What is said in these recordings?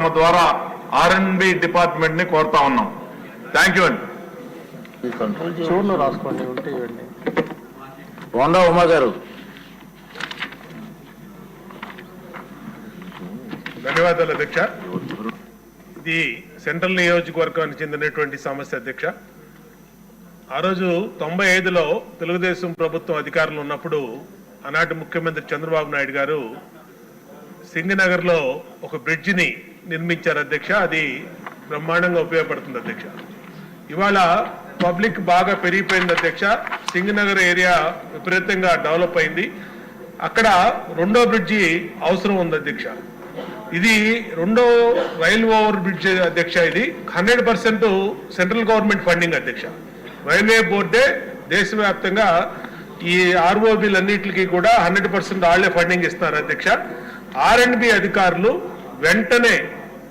తమ ద్వారా ఆర్ఎన్బి డిపార్ట్మెంట్ని కోరుతా ఉన్నాం. థ్యాంక్ యూ అండి. చూర్ను రాసుకోండి ఉంటే ఇవ్వండి బోండా ఉమా గారు? ధన్యవాదాలు అధ్యక్ష. ఇది సెంట్రల్ నియోజకవర్గానికి చెందినటువంటి సమస్య అధ్యక్ష. ఆ రోజు తొంభై ఐదులో తెలుగుదేశం ప్రభుత్వం అధికారంలో ఉన్నప్పుడు ఆనాటి ముఖ్యమంత్రి చంద్రబాబు నాయుడు గారు సింగనగర్లో ఒక బ్రిడ్జిని నిర్మించారు అధ్యక్ష. అది బ్రహ్మాండంగా ఉపయోగపడుతుంది అధ్యక్ష. ఇవాళ పబ్లిక్ బాగా పెరిగిపోయింది అధ్యక్ష. సింగనగర్ ఏరియా విపరీతంగా డెవలప్ అయింది. అక్కడ రెండో బ్రిడ్జి అవసరం ఉంది అధ్యక్ష. ఇది రెండో రైల్ ఓవర్ బ్రిడ్జ్ అధ్యక్ష ఇది. Hundred percent central government funding అధ్యక్ష. రైల్వే బోర్డే దేశవ్యాప్తంగా ఈ ఆర్ఓబీలన్నిటికీ కూడా హండ్రెడ్ పర్సెంట్ వాళ్ళే ఫండింగ్ ఇస్తున్నారు అధ్యక్ష. ఆర్ అండ్ బి అధికారులు వెంటనే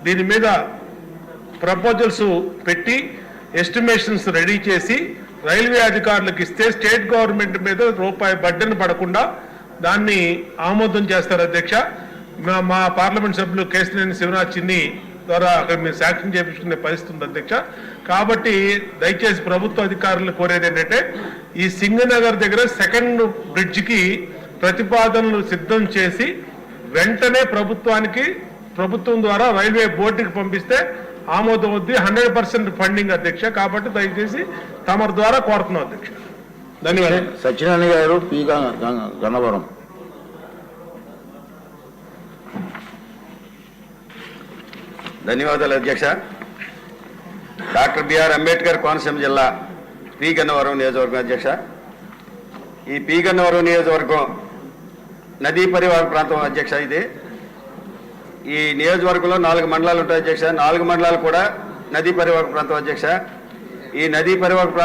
దీని మీద ప్రపోజల్స్ పెట్టి ఎస్టిమేషన్స్ రెడీ చేసి రైల్వే అధికారులకు ఇస్తే స్టేట్ గవర్నమెంట్ మీద రూపాయి బడ్డను పడకుండా దాన్ని ఆమోదం చేస్తారు అధ్యక్ష. మా- పార్లమెంట్ సభ్యులు కేసినేని శివనాథ్ చిన్ని ద్వారా అక్కడ మేము శాంక్షన్ చేయించుకునే పరిస్థితి ఉంది అధ్యక్ష. కాబట్టి దయచేసి ప్రభుత్వ అధికారులు కోరేది ఏంటంటే ఈ సింగనగర్ దగ్గర సెకండ్ బ్రిడ్జ్కి ప్రతిపాదనలు సిద్ధం చేసి వెంటనే ప్రభుత్వానికి ప్రభుత్వం ద్వారా రైల్వే బోర్డుకి పంపిస్తే ఆమోదం వద్ది హండ్రెడ్ పర్సెంట్ ఫండింగ్ అధ్యక్ష. కాబట్టి దయచేసి తమరి ద్వారా కోరుతున్నాం అధ్యక్ష. ధన్యవాదాలు. సత్యనారాయణ గారు పి గన్నవరం. ధన్యవాదాలు అధ్యక్ష. డాక్టర్ బిఆర్ అంబేద్కర్ కోనసీమ జిల్లా పి గన్నవరం నియోజకవర్గం అధ్యక్ష. ఈ పి గన్నవరం నియోజకవర్గం నదీ పరివాహక ప్రాంతం అధ్యక్ష ఇది. ఈ నియోజకవర్గంలో నాలుగు మండలాలు ఉంటాయి అధ్యక్ష. నాలుగు మండలాలు కూడా నదీ పరివాహక ప్రాంతం అధ్యక్ష. ఈ నదీ పరివాహక ప్రాంతం